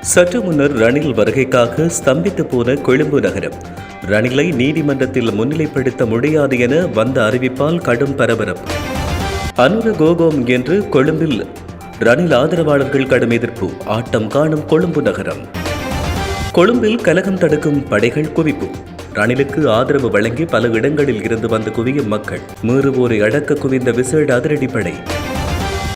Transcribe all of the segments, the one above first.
சற்று முன்னர் ரணில் வருகைக்காக ஸ்தம்பித்து போன கொழும்பு நகரம். ரணிலை நீதிமன்றத்தில் முன்னிலைப்படுத்த முடியாது என வந்த அறிவிப்பால் கடும் பரபரப்பு. அனுர கோகோம் என்று கொழும்பில் ரணில் ஆதரவாளர்கள் கடும் எதிர்ப்பு. ஆட்டம் காணும் கொழும்பு நகரம். கொழும்பில் கலகம் தடுக்கும் படைகள் குவிப்பு. ரணிலுக்கு ஆதரவு வழங்கி பல இடங்களில் இருந்து வந்து குவியும் மக்கள். மீறுவோரை அடக்க குவிந்த விசேட அதிரடிப்படை.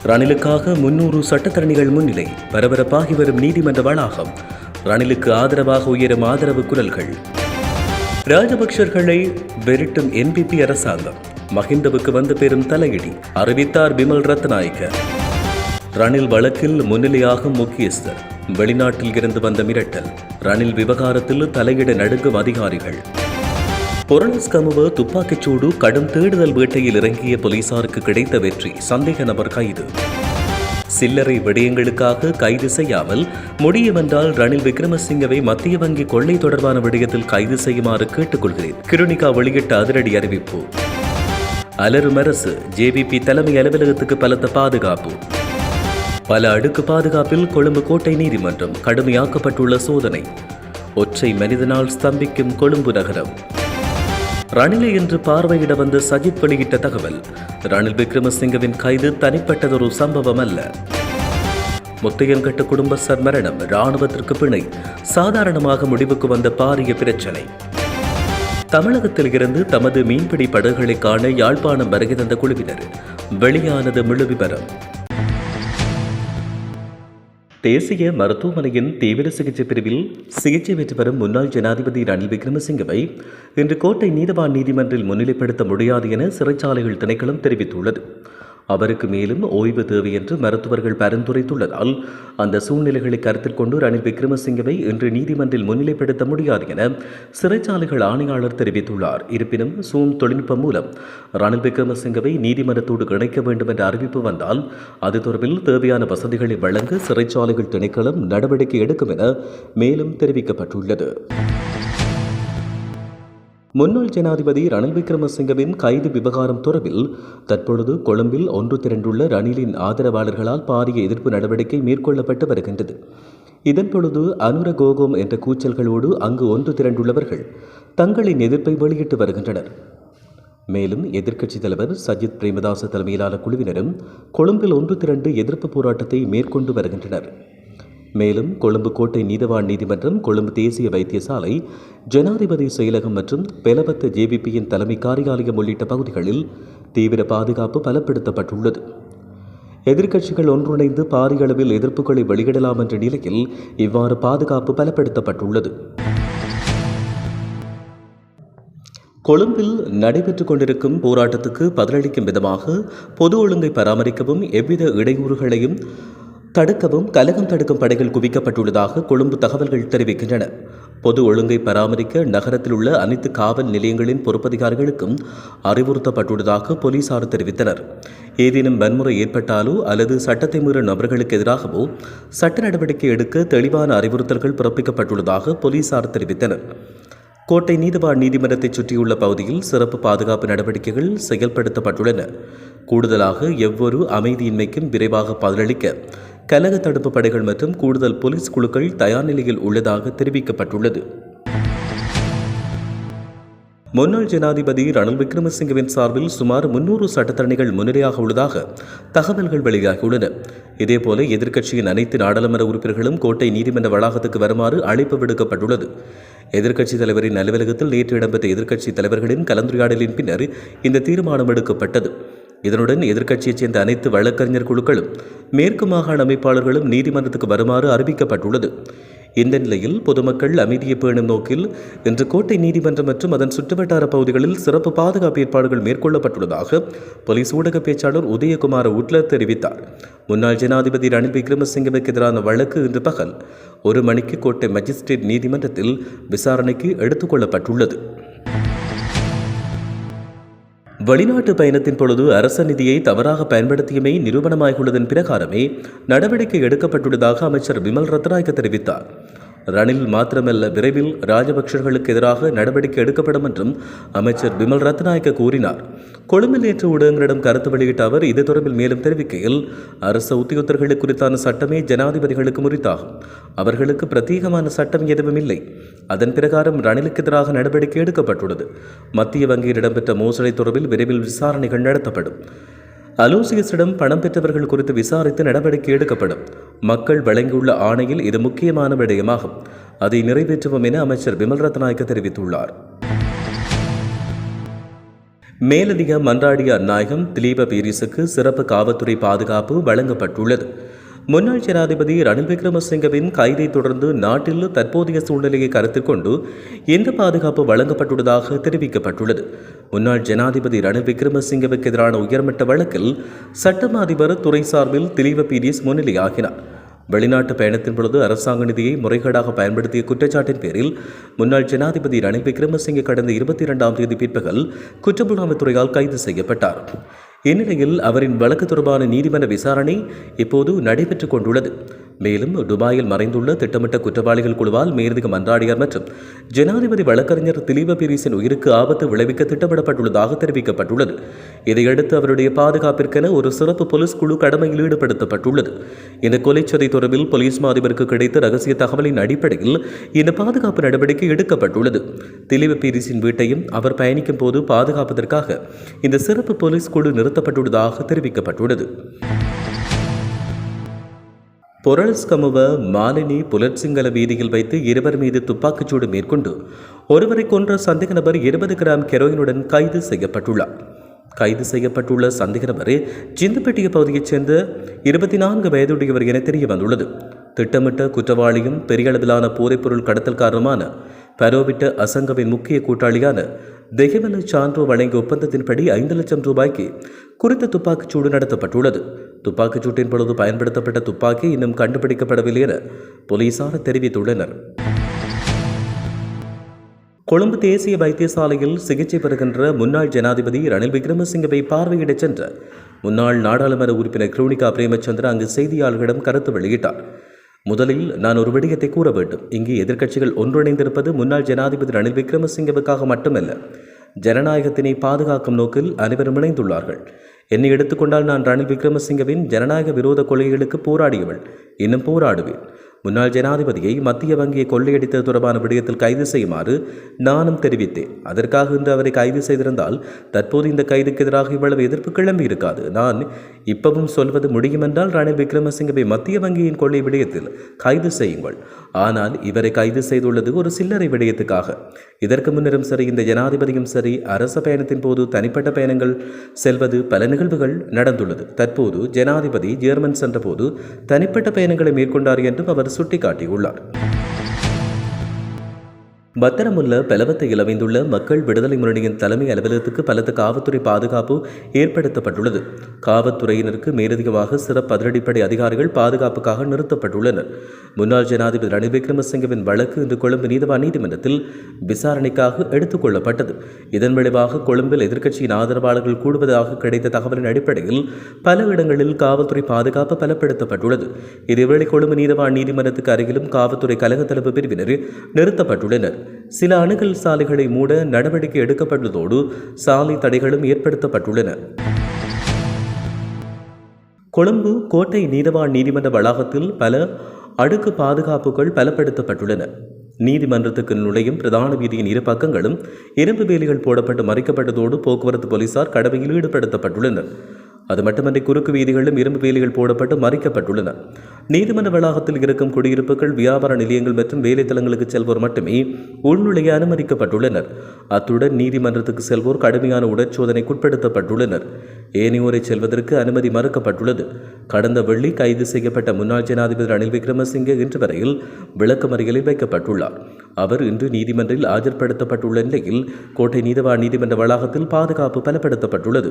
ரணிலுக்காக முன்னூறு சட்டத்தரணிகள் முன்னிலை பரபரப்பாகி வரும் நீதிமன்ற வளாகம் ரணிலுக்கு ஆதரவாக உயரும் ஆதரவு குரல்கள். ராஜபக்சர்களை வெரிட்டும் என்பிபி அரசாங்கம் மஹிந்தவுக்கு வந்து பெரும் தலையிடி அறிவித்தார் பிமல் ரத்நாயக்க ரணில் வழக்கில் முன்னிலையாகும் முக்கியஸ்தர் வெளிநாட்டில் இருந்து வந்த மிரட்டல் ரணில் விவகாரத்தில் தலையிட நடுங்கும் அதிகாரிகள். பொருளஸ்கமுவ துப்பாக்கிச்சூடு கடும் தேடுதல் வேட்டையில் இறங்கிய போலீசாருக்கு கிடைத்த வெற்றி. சந்தேக நபர் கைது. சில்லறை விடயங்களுக்காக கைது செய்யாமல் முடியுமென்றால் ரணில் விக்ரமசிங்கவை மத்திய வங்கி கொள்ளை தொடர்பான விடயத்தில் கைது செய்யுமாறு கேட்டுக்கொள்கிறேன். கிருணிகா வெளியிட்ட அதிரடி அறிவிப்பு. அலரும் அரசு ஜேவிபி தலைமை அலுவலகத்துக்கு பலத்த பாதுகாப்பு. பல அடுக்கு பாதுகாப்பில் கொழும்பு கோட்டை நீதிமன்றம் கடுமையாக்கப்பட்டுள்ள சோதனை. ஒற்றை மனிதனால் ஸ்தம்பிக்கும் கொழும்பு நகரம். ரணிலை என்று பார்வையிட வந்த சஜித் வெளியிட்ட தகவல் ரணில் விக்ரமசிங்கவின் கைது தனிப்பட்டதொரு சம்பவம் அல்ல முத்தையன்கட்டு குடும்பஸ்தர் மரணம் இராணுவத்திற்கு பிணை சாதாரணமாக முடிவுக்கு வந்த பாரிய பிரச்சனை. தமிழகத்தில் இருந்து தமது மீன்பிடி படகுகளை காண யாழ்ப்பாணம் வருகை தந்த குழுவினர் வெளியானது முழு விவரம் தேசிய மருத்துவமனையின் தீவிர சிகிச்சை பிரிவில் சிகிச்சை பெற்று வரும் முன்னாள் ஜனாதிபதி ரணில் விக்ரமசிங்கவை இன்று கோட்டை நீதவான் நீதிமன்றில் முன்னிலைப்படுத்த முடியாது என சிறைச்சாலைகள் திணைக்களம் தெரிவித்துள்ளது. அவருக்கு மேலும் ஓய்வு தேவை என்று மருத்துவர்கள் பரிந்துரைத்துள்ளதால் அந்த சூழ்நிலைகளை கருத்தில் கொண்டு ரணில் விக்ரமசிங்கவை இன்று நீதிமன்றில் முன்னிலைப்படுத்த முடியாது என சிறைச்சாலைகள் ஆணையாளர் தெரிவித்துள்ளார். இருப்பினும் சூம் தொழில்நுட்பம் மூலம் ரணில் விக்ரமசிங்கவை நீதிமன்றத்தோடு இணைக்க வேண்டும் என்ற அறிவிப்பு வந்தால் அது தொடர்பில் தேவையான வசதிகளை வழங்க சிறைச்சாலைகள் திணைக்களம் நடவடிக்கை எடுக்கும் என மேலும் தெரிவிக்கப்பட்டுள்ளது. முன்னாள் ஜனாதிபதி ரணில் விக்ரமசிங்கவின் கைது விவகாரம் தொடர்பில் தற்பொழுது கொழும்பில் ஒன்று திரண்டுள்ள ரணிலின் ஆதரவாளர்களால் பாரிய எதிர்ப்பு நடவடிக்கை மேற்கொள்ளப்பட்டு வருகின்றது. இதன் பொழுது அனுர கோகோம் என்ற கூச்சல்களோடு அங்கு ஒன்று திரண்டுள்ளவர்கள் தங்களின் எதிர்ப்பை வெளியிட்டு வருகின்றனர். மேலும் எதிர்க்கட்சித் தலைவர் சஜித் பிரேமதாச தலைமையிலான குழுவினரும் கொழும்பில் ஒன்று திரண்டு எதிர்ப்பு போராட்டத்தை மேற்கொண்டு வருகின்றனர். மேலும் கொழும்பு கோட்டை நீதவான் நீதிமன்றம் கொழும்பு தேசிய வைத்தியசாலை ஜனாதிபதி செயலகம் மற்றும் பெலபத்த ஜேபிபியின் தலைமை காரியாலயம் உள்ளிட்ட பகுதிகளில் தீவிர பாதுகாப்பு பலப்படுத்தப்பட்டுள்ளது. எதிர்க்கட்சிகள் ஒன்றிணைந்து பாரிய அளவில் எதிர்ப்புகளை வெளியிடலாம் என்ற நிலையில் இவ்வாறு பாதுகாப்பு பலப்படுத்தப்பட்டுள்ளது. கொழும்பில் நடைபெற்றுக் கொண்டிருக்கும் போராட்டத்துக்கு பதிலளிக்கும் விதமாக பொது ஒழுங்கை பராமரிக்கவும் எவ்வித இடையூறுகளையும் தடுக்கவும் கலகம் தடுக்கும் படைகள் குவிக்கப்பட்டுள்ளதாக கொழும்பு தகவல்கள் தெரிவிக்கின்றன. பொது ஒழுங்கை பராமரிக்க நகரத்தில் உள்ள அனைத்து காவல் நிலையங்களின் பொறுப்பதிகாரிகளுக்கும் அறிவுறுத்தப்பட்டுள்ளதாக போலீசார் தெரிவித்தனர். ஏதேனும் வன்முறை ஏற்பட்டாலோ அல்லது சட்டத்தை மீறும் நபர்களுக்கு எதிராகவோ சட்ட நடவடிக்கை எடுக்க தெளிவான அறிவுறுத்தல்கள் பிறப்பிக்கப்பட்டுள்ளதாக போலீசார் தெரிவித்தனர். கோட்டை நீதவான் நீதிமன்றத்தை சுற்றியுள்ள பகுதியில் சிறப்பு பாதுகாப்பு நடவடிக்கைகள் செயல்படுத்தப்பட்டுள்ளன. கூடுதலாக எவ்வொரு அமைதியின்மைக்கும் விரைவாக பதிலளிக்க கலக தடுப்பு படைகள் மற்றும் கூடுதல் போலீஸ் குழுக்கள் தயார் நிலையில் உள்ளதாக தெரிவிக்கப்பட்டுள்ளது. முன்னாள் ஜனாதிபதி ரணில் விக்ரமசிங்கவின் சார்பில் சுமார் முன்னூறு சட்டத்தரணிகள் முன்னிலையாக உள்ளதாக தகவல்கள் வெளியாகியுள்ளன. இதேபோல எதிர்க்கட்சியின் அனைத்து நாடாளுமன்ற உறுப்பினர்களும் கோட்டை நீதிமன்ற வளாகத்துக்கு வருமாறு அழைப்பு விடுக்கப்பட்டுள்ளது. எதிர்க்கட்சித் தலைவரின் அலுவலகத்தில் நேற்று இடம்பெற்ற எதிர்க்கட்சித் தலைவர்களின் கலந்துரையாடலின் பின்னர் இந்த தீர்மானம் எடுக்கப்பட்டது. இதனுடன் எதிர்க்கட்சியைச் சேர்ந்த அனைத்து வழக்கறிஞர் குழுக்களும் மேற்கு மாகாண அமைப்பாளர்களும் நீதிமன்றத்துக்கு வருமாறு அறிவிக்கப்பட்டுள்ளது. இந்த நிலையில் பொதுமக்கள் அமைதியை பேணும் நோக்கில் இன்று கோட்டை நீதிமன்றம் மற்றும் அதன் சுற்றுவட்டார பகுதிகளில் சிறப்பு பாதுகாப்பு ஏற்பாடுகள் மேற்கொள்ளப்பட்டுள்ளதாக போலீஸ் ஊடக பேச்சாளர் உதயகுமார் உட்லர் தெரிவித்தார். முன்னாள் ஜனாதிபதி ரணில் விக்ரமசிங்கவுக்கு எதிரான வழக்கு இன்று பகல் ஒரு மணிக்கு கோட்டை மஜிஸ்ட்ரேட் நீதிமன்றத்தில் விசாரணைக்கு எடுத்துக்கொள்ளப்பட்டுள்ளது வெளிநாட்டு பயணத்தின் பொழுது அரச நிதியை தவறாக பயன்படுத்தியமை நிரூபணமாகியுள்ளதன் பிரகாரமே நடவடிக்கை எடுக்கப்பட்டுள்ளதாக அமைச்சர் விமல் ரத்நாயக்க தெரிவித்தார். ரணில் மாத்திரமல்ல விரைவில் ராஜபக்சர்களுக்கு எதிராக நடவடிக்கை எடுக்கப்படும் என்றும் அமைச்சர் பிமல் ரத்நாயக்க கூறினார். கொழும்பில் நேற்று ஊடகங்களிடம் கருத்து வெளியிட்ட அவர் இது தொடர்பில் மேலும் தெரிவிக்கையில் அரசு உத்தியோகத்தர்கள் குறித்தான சட்டமே ஜனாதிபதிகளுக்கு முறித்தாகும். அவர்களுக்கு பிரத்யேகமான சட்டம் எதுவும் இல்லை. அதன் பிரகாரம் ரணிலுக்கு எதிராக நடவடிக்கை எடுக்கப்பட்டுள்ளது. மத்திய வங்கியில் இடம்பெற்ற மோசடி தொடர்பில் விரைவில் விசாரணைகள் நடத்தப்படும். அலோசியஸிடம் பணம் பெற்றவர்கள் குறித்து விசாரித்து நடவடிக்கை எடுக்கப்படும். மக்கள் வழங்கியுள்ள ஆணையில் இது முக்கியமான விடயமாகும். அதை நிறைவேற்றுவோம் என அமைச்சர் விமல் ரத்நாயக்க தெரிவித்துள்ளார். மேலதிக மன்றாடியார் நாயகம் திலீப பீரிஸுக்கு சிறப்பு காவல்துறை பாதுகாப்பு வழங்கப்பட்டுள்ளது. முன்னாள் ஜனாதிபதி ரணில் விக்ரமசிங்கவின் கைதை தொடர்ந்து நாட்டில் தற்போதைய சூழ்நிலையை கருத்தில் கொண்டு இந்த பாதுகாப்பு வழங்கப்பட்டுள்ளதாக தெரிவிக்கப்பட்டுள்ளது. முன்னாள் ஜனாதிபதி ரணில் விக்ரமசிங்கவுக்கு எதிரான உயர்மட்ட வழக்கில் சட்டமா அதிபர் துறை சார்பில் திலீப பீரிஸ் முன்னிலையாகினார். வெளிநாட்டு பயணத்தின் பொழுது அரசாங்க நிதியை முறைகேடாக பயன்படுத்திய குற்றச்சாட்டின் பேரில் முன்னாள் ஜனாதிபதி ரணில் விக்ரமசிங்கே கடந்த இருபத்தி இரண்டாம் தேதி பிற்பகல் குற்றப்புலனாய்வுத்துறையால் கைது செய்யப்பட்டார். இந்நிலையில் அவரின் வழக்கு தொடர்பான நீதிமன்ற விசாரணை இப்போது நடைபெற்றுக் கொண்டுள்ளது. மேலும் துபாயில் மறைந்துள்ள திட்டமிட்ட குற்றவாளிகள் குழுவால் மேலதிக மன்றாடியார் மற்றும் ஜனாதிபதி வழக்கறிஞர் திலீப பீரிஸின் உயிருக்கு ஆபத்து விளைவிக்க திட்டமிடப்பட்டுள்ளதாக தெரிவிக்கப்பட்டுள்ளது. இதையடுத்து அவருடைய பாதுகாப்பிற்கென ஒரு சிறப்பு போலீஸ் குழு கடமையில் ஈடுபடுத்தப்பட்டுள்ளது. இந்த கொலைச்சதை தொடர்பில் போலீஸ் மாதிபருக்கு கிடைத்த ரகசிய தகவலின் அடிப்படையில் இந்த பாதுகாப்பு நடவடிக்கை எடுக்கப்பட்டுள்ளது. திலீப பீரிஸின் வீட்டையும் அவர் பயணிக்கும் போது பாதுகாப்பதற்காக இந்த சிறப்பு போலீஸ் குழு நிறுத்தப்பட்டுள்ளதாக தெரிவிக்கப்பட்டுள்ளது. பொரல்ஸ்கமுவ மாலினி புலர்சிங்கல வீதியில் வைத்து இருவர் மீது துப்பாக்கிச்சூடு மேற்கொண்டு ஒருவரை கொன்ற சந்தேக நபர் இருபது கிராம் கெரோயினுடன் கைது செய்யப்பட்டுள்ளார். கைது செய்யப்பட்டுள்ள சந்தேக நபர் சிந்தப்பட்டிய பகுதியைச் சேர்ந்த இருபத்தி நான்கு வயதுடையவர் என தெரிய வந்துள்ளது திட்டமிட்ட குற்றவாளியும் பெரிய அளவிலான போதைப்பொருள் கடத்தல்காரருமான பரோவிட்ட அசங்கவின் முக்கிய கூட்டாளியான தெஹவன சான்றோ வழங்கிய ஒப்பந்தத்தின்படி ஐந்து லட்சம் ரூபாய்க்கு குறித்த துப்பாக்கிச்சூடு நடத்தப்பட்டுள்ளது. துப்பாக்கிச்சூட்டின் பொழுது பயன்படுத்தப்பட்ட துப்பாக்கி இன்னும் கண்டுபிடிக்கப்படவில்லை என போலீசார் தெரிவித்துள்ளனர். கொழும்பு தேசிய வைத்தியசாலையில் சிகிச்சை பெறுகின்ற முன்னாள் ஜனாதிபதி ரணில் விக்ரமசிங்கவை பார்வையிடச் சென்ற முன்னாள் நாடாளுமன்ற உறுப்பினர் குரோனிகா பிரேமச்சந்திர அங்கு செய்தியாளர்களிடம் கருத்து வெளியிட்டார். முதலில் நான் ஒரு விடயத்தை கூற வேண்டும். இங்கு எதிர்க்கட்சிகள் ஒன்றிணைந்திருப்பது முன்னாள் ஜனாதிபதி ரணில் விக்ரமசிங்கவுக்காக மட்டுமல்ல ஜனநாயகத்தினை பாதுகாக்கும் நோக்கில் அனைவரும் இணைந்துள்ளார்கள். என்னை எடுத்துக்கொண்டால் நான் ரணில் விக்ரமசிங்கவின் ஜனநாயக விரோத கொள்கைகளுக்கு போராடியவள். இன்னும் போராடுவேன். முன்னாள் ஜனாதிபதியை மத்திய வங்கியை கொள்ளையடித்தது தொடர்பான விடயத்தில் கைது செய்யுமாறு நானும் தெரிவித்தேன். அதற்காக இன்று அவரை கைது செய்திருந்தால் தற்போது இந்த கைதுக்கு எதிராக இவ்வளவு எதிர்ப்பு கிளம்பி இருக்காது நான் இப்பவும் சொல்வது முடியுமென்றால் ரணில் விக்ரமசிங்கவை மத்திய வங்கியின் கொள்ளை விடயத்தில் கைது செய்யுங்கள். ஆனால் இவரை கைது செய்துள்ளது ஒரு சில்லறை விடயத்துக்காக. இதற்கு முன்னரும் சரி இந்த ஜனாதிபதியும் சரி அரச பயணத்தின் போது தனிப்பட்ட பயணங்கள் செல்வது பல நிகழ்வுகள் நடந்துள்ளது. தற்போது ஜனாதிபதி ஜெர்மன் சென்றபோது தனிப்பட்ட பயணங்களை மேற்கொண்டார் என்றும் அவர் சுட்டிக்காட்டியுள்ளார். பத்திரமுள்ள பலவத்தை இழவைந்துள்ள மக்கள் விடுதலை முன்னணியின் தலைமை அலுவலகத்துக்கு பலத்த காவல்துறை பாதுகாப்பு ஏற்படுத்தப்பட்டுள்ளது. காவல்துறையினருக்கு மேலதிகமாக சிறப்பு அதிரடிப்படை அதிகாரிகள் பாதுகாப்புக்காக நிறுத்தப்பட்டுள்ளனர். முன்னாள் ஜனாதிபதி ரணில் விக்ரமசிங்கவின் வழக்கு இன்று கொழும்பு நீதவான் நீதிமன்றத்தில் விசாரணைக்காக எடுத்துக் கொள்ளப்பட்டது. இதன் விளைவாக கொழும்பில் எதிர்க்கட்சியின் ஆதரவாளர்கள் கூடுவதாக கிடைத்த தகவலின் அடிப்படையில் பல இடங்களில் காவல்துறை பாதுகாப்பு பலப்படுத்தப்பட்டுள்ளது. இதேவேளை கொழும்பு நீதவான் நீதிமன்றத்துக்கு அருகிலும் காவல்துறை கழக தலைப்பு பிரிவினர் நிறுத்தப்பட்டுள்ளனர். சில அணுகல் சாலைகளை மூட நடவடிக்கை எடுக்கப்பட்டுள்ளதோடு சாலை தடைகளும் ஏற்படுத்தப்பட்டுள்ளன. கொழும்பு கோட்டை நீதவான் நீதிமன்ற வளாகத்தில் பல அடுக்கு பாதுகாப்புகள் பலப்படுத்தப்பட்டுள்ளன. நீதிமன்றத்துக்கு நுழையும் பிரதான வீதியின் இரு பக்கங்களும் இரும்பு வேலிகள் போடப்பட்டு மறைக்கப்பட்டதோடு போக்குவரத்து போலீசார் கடமையில் ஈடுபடுத்தப்பட்டுள்ளனர். அது மட்டுமன்றி குறுக்கு வீதிகளிலும் இரும்பு வேலிகள் போடப்பட்டு மறிக்கப்பட்டுள்ளன. நீதிமன்ற வளாகத்தில் இருக்கும் குடியிருப்புகள் வியாபார நிலையங்கள் மற்றும் வேலைத்தலங்களுக்கு செல்வோர் மட்டுமே உள்நுழைய அனுமதிக்கப்பட்டுள்ளனர். அத்துடன் நீதிமன்றத்துக்கு செல்வோர் கடுமையான உடற்சோதனைக்குட்படுத்தப்பட்டுள்ளனர் ஏனையோரை செல்வதற்கு அனுமதி மறுக்கப்பட்டுள்ளது. கடந்த வெள்ளி கைது செய்யப்பட்ட முன்னாள் ஜனாதிபதி ரணில் விக்ரமசிங்கே இன்று வரையில் விளக்கமறியலில் வைக்கப்பட்டுள்ளார். அவர் இன்று நீதிமன்றில் ஆஜர்படுத்தப்பட்டுள்ள நிலையில் கோட்டை நீதவா நீதிமன்ற வளாகத்தில் பாதுகாப்பு பலப்படுத்தப்பட்டுள்ளது.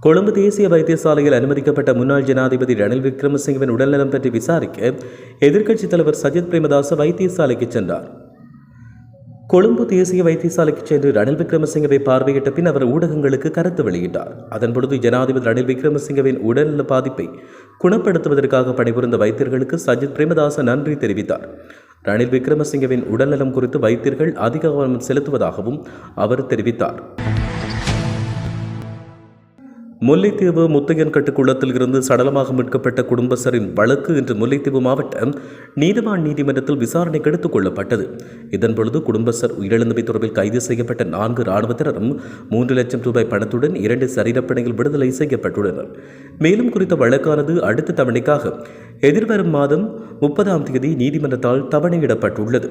கொழும்பு தேசிய வைத்தியசாலையில் அனுமதிக்கப்பட்ட முன்னாள் ஜனாதிபதி ரணில் விக்ரமசிங்கவின் உடல்நலம் பற்றி விசாரிக்க எதிர்க்கட்சித் தலைவர் சஜித் பிரேமதாச வைத்தியசாலைக்கு சென்றார். கொழும்பு தேசிய வைத்தியசாலைக்கு சென்று ரணில் விக்ரமசிங்கவை பார்வையிட்ட பின் அவர் ஊடகங்களுக்கு கருத்து வெளியிட்டார். அதன்பொழுது ஜனாதிபதி ரணில் விக்ரமசிங்கவின் உடல்நல பாதிப்பை குணப்படுத்துவதற்காக பணிபுரிந்த வைத்தியர்களுக்கு சஜித் பிரேமதாச நன்றி தெரிவித்தார். ரணில் விக்ரமசிங்கவின் உடல்நலம் குறித்து வைத்தியர்கள் அதிக கவனம் செலுத்துவதாகவும் அவர் தெரிவித்தார். முல்லைத்தீவு முத்தையன்கட்டு குளத்தில் இருந்து சடலமாக மீட்கப்பட்ட குடும்பஸ்தரின் வழக்கு இன்று முல்லைத்தீவு மாவட்டம் நீதிவான் நீதிமன்றத்தில் விசாரணைக்கு எடுத்துக் கொள்ளப்பட்டது. இதன்பொழுது குடும்பஸ்தர் உயிரிழந்தமை தொடர்பில் கைது செய்யப்பட்ட நான்கு இராணுவத்தினரும் மூன்று லட்சம் ரூபாய் பணத்துடன் இரண்டு சரீரப்பணியில் விடுதலை செய்யப்பட்டுள்ளனர். மேலும் குறித்த வழக்கானது அடுத்த தவணைக்காக எதிர்வரும் மாதம் முப்பதாம் தேதி நீதிமன்றத்தால் தவணையிடப்பட்டுள்ளது.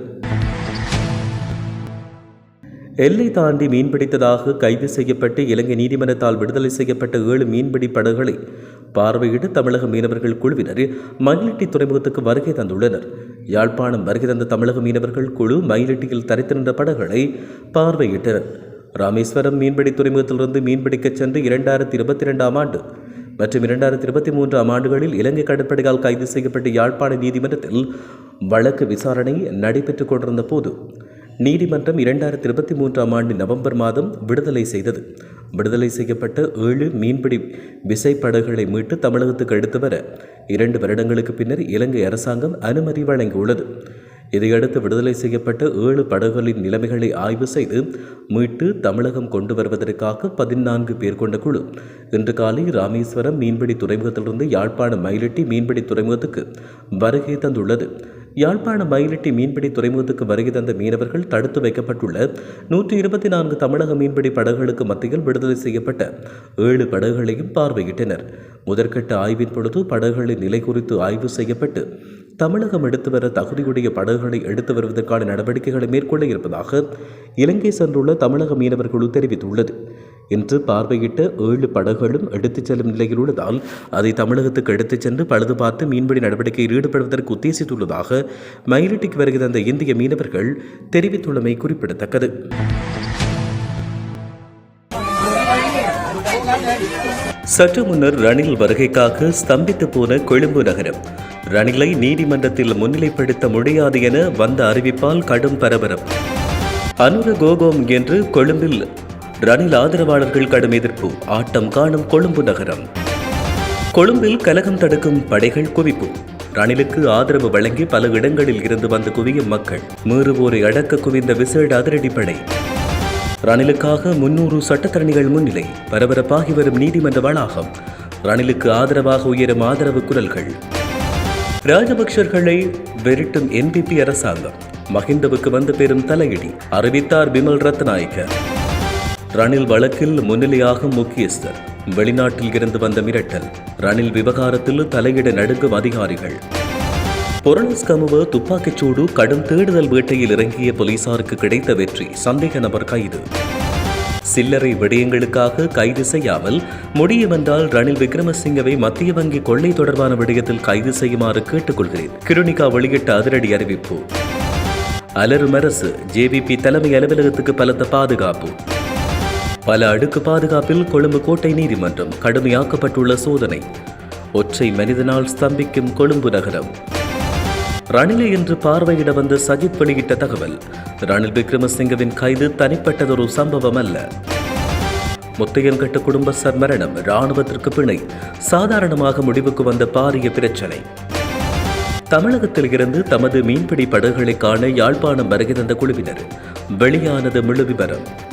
எல்லை தாண்டி மீன்பிடித்ததாக கைது செய்யப்பட்டு இலங்கை நீதிமன்றத்தால் விடுதலை செய்யப்பட்ட ஏழு மீன்பிடி படகுகளை பார்வையிட தமிழக மீனவர்கள் குழுவினர் மயிலட்டி துறைமுகத்துக்கு வருகை தந்துள்ளனர். யாழ்ப்பாணம் வருகை தந்த தமிழக மீனவர்கள் குழு மயிலட்டியில் தரித்து நின்ற படகுகளை பார்வையிட்டனர். ராமேஸ்வரம் மீன்பிடி துறைமுகத்திலிருந்து மீன்பிடிக்கச் சென்று இரண்டாயிரத்தி இருபத்தி இரண்டாம் ஆண்டு மற்றும் இரண்டாயிரத்தி இருபத்தி மூன்றாம் ஆண்டுகளில் இலங்கை கடற்படையால் கைது செய்யப்பட்ட யாழ்ப்பாண நீதிமன்றத்தில் வழக்கு விசாரணை நடைபெற்றுக் கொண்டிருந்த போது நீதிமன்றம் இரண்டாயிரத்தி இருபத்தி மூன்றாம் ஆண்டு நவம்பர் மாதம் விடுதலை செய்தது. விடுதலை செய்யப்பட்ட ஏழு மீன்பிடி விசைப்படகுகளை மீட்டு தமிழகத்துக்கு எடுத்து வர இரண்டு வருடங்களுக்கு பின்னர் இலங்கை அரசாங்கம் அனுமதி வழங்கியுள்ளது. இதையடுத்து விடுதலை செய்யப்பட்ட ஏழு படகுகளின் நிலைமைகளை ஆய்வு செய்து மீட்டு தமிழகம் கொண்டு வருவதற்காக பதினான்கு பேர் கொண்ட குழு இன்று காலை ராமேஸ்வரம் மீன்பிடி துறைமுகத்திலிருந்து யாழ்ப்பாணம் மயிலட்டி மீன்பிடி துறைமுகத்துக்கு வருகை தந்துள்ளது. யாழ்ப்பாண மயிலிட்டி மீன்பிடி துறைமுகத்துக்கு வருகை தந்த மீனவர்கள் தடுத்து வைக்கப்பட்டுள்ள நூற்றி இருபத்தி நான்கு தமிழக மீன்பிடி படகுகளுக்கு மத்தியில் விடுதலை செய்யப்பட்ட ஏழு படகுகளையும் பார்வையிட்டனர். முதற்கட்ட ஆய்வின் பொழுது படகுகளின் நிலை குறித்து ஆய்வு செய்யப்பட்டு தமிழகம் எடுத்து வர தகுதியுடைய படகுகளை எடுத்து வருவதற்கான நடவடிக்கைகளை மேற்கொள்ள இருப்பதாக இலங்கை சென்றுள்ள தமிழக மீனவர் குழு தெரிவித்துள்ளது. இன்று பார்வையிட்ட ஏழு படகுகளும் எடுத்துச் செல்லும் நிலையில் உள்ளதால் அதை தமிழகத்துக்கு எடுத்துச் சென்று பழுது பார்த்து மீன்பிடி நடவடிக்கையில் ஈடுபடுவதற்கு உத்தேசித்துள்ளதாக மயிலிட்டிக்கு வருகிற அந்த இந்திய மீனவர்கள் தெரிவித்துள்ளமை குறிப்பிடத்தக்கது. சற்று முன்னர் ரணில் வருகைக்காக ஸ்தம்பித்து போன கொழும்பு நகரம். ரணிலை நீதிமன்றத்தில் முன்னிலைப்படுத்த முடியாது என வந்த அறிவிப்பால் கடும் பரபரப்பு அனுர கோகோம் என்று கொழும்பில் ரணில் ஆதரவாளர்கள் கடும் எதிர்ப்பு ஆட்டம் காணும் கொழும்பு நகரம். கொழும்பில் கலகம் தடுக்கும் படைகள் குவிப்பு. ரணிலுக்கு ஆதரவு வழங்கி பல இடங்களில் இருந்து வந்து குவியும் மக்கள் மீறுவோரை அடக்க குவிந்த விசேட அதிரடிப்படை ரணிலுக்காக முன்னூறு சட்டத்தரணிகள் முன்னிலை பரபரப்பாகி வரும் நீதிமன்ற வளாகம். ரணிலுக்கு ஆதரவாக உயரும் ஆதரவு குரல்கள். ராஜபக்சர்களை வெறிட்டும் என்பிபி அரசாங்கம். மஹிந்தவுக்கு வந்து பெரும் தலையிடி அறிவித்தார் பிமல் ரத்நாயக்க ரணில் வழக்கில் முன்னிலையாகும் முக்கியஸ்தர். வெளிநாட்டில் இருந்து வந்த மிரட்டல். ரணில் விவகாரத்தில் தலையிட நடுங்கும் அதிகாரிகள். பொருளஸ்கமுவ துப்பாக்கிச்சூடு கடும் தேடுதல் வேட்டையில் இறங்கிய போலீசாருக்கு கிடைத்த வெற்றி சந்தேக நபர் கைது. சில்லறை விடயங்களுக்காக கைது செய்யாமல் முடியுமென்றால் ரணில் விக்ரமசிங்கவை மத்திய வங்கி கொள்ளை தொடர்பான விடயத்தில் கைது செய்யுமாறு கேட்டுக்கொள்கிறேன். கிருணிகா வெளியிட்ட அதிரடி அறிவிப்பு. அலரும் அரசு ஜேவிபி தலைமை அலுவலகத்துக்கு பலத்த பாதுகாப்பு. பல அடுக்கு பாதுகாப்பில் கொழும்பு கோட்டை நீதிமன்றம் கடுமையாக்கப்பட்டுள்ள சோதனை. ஒற்றை மனிதனால் ஸ்தம்பிக்கும் கொழும்பு நகரம். ரணிலை என்று பார்வையிட வந்த சஜித் வெளியிட்ட தகவல் ரணில் விக்ரமசிங்கவின் கைது தனிப்பட்டதொரு சம்பவம் அல்ல முத்தையன்கட்டு குடும்பஸ்தர் மரணம் இராணுவத்திற்கு பிணை சாதாரணமாக முடிவுக்கு வந்த பாரிய பிரச்சனை. தமிழகத்தில் இருந்து தமது மீன்பிடி படகுகளை காண யாழ்ப்பாணம் வருகை தந்த குழுவினர் வெளியானது முழு விவரம்.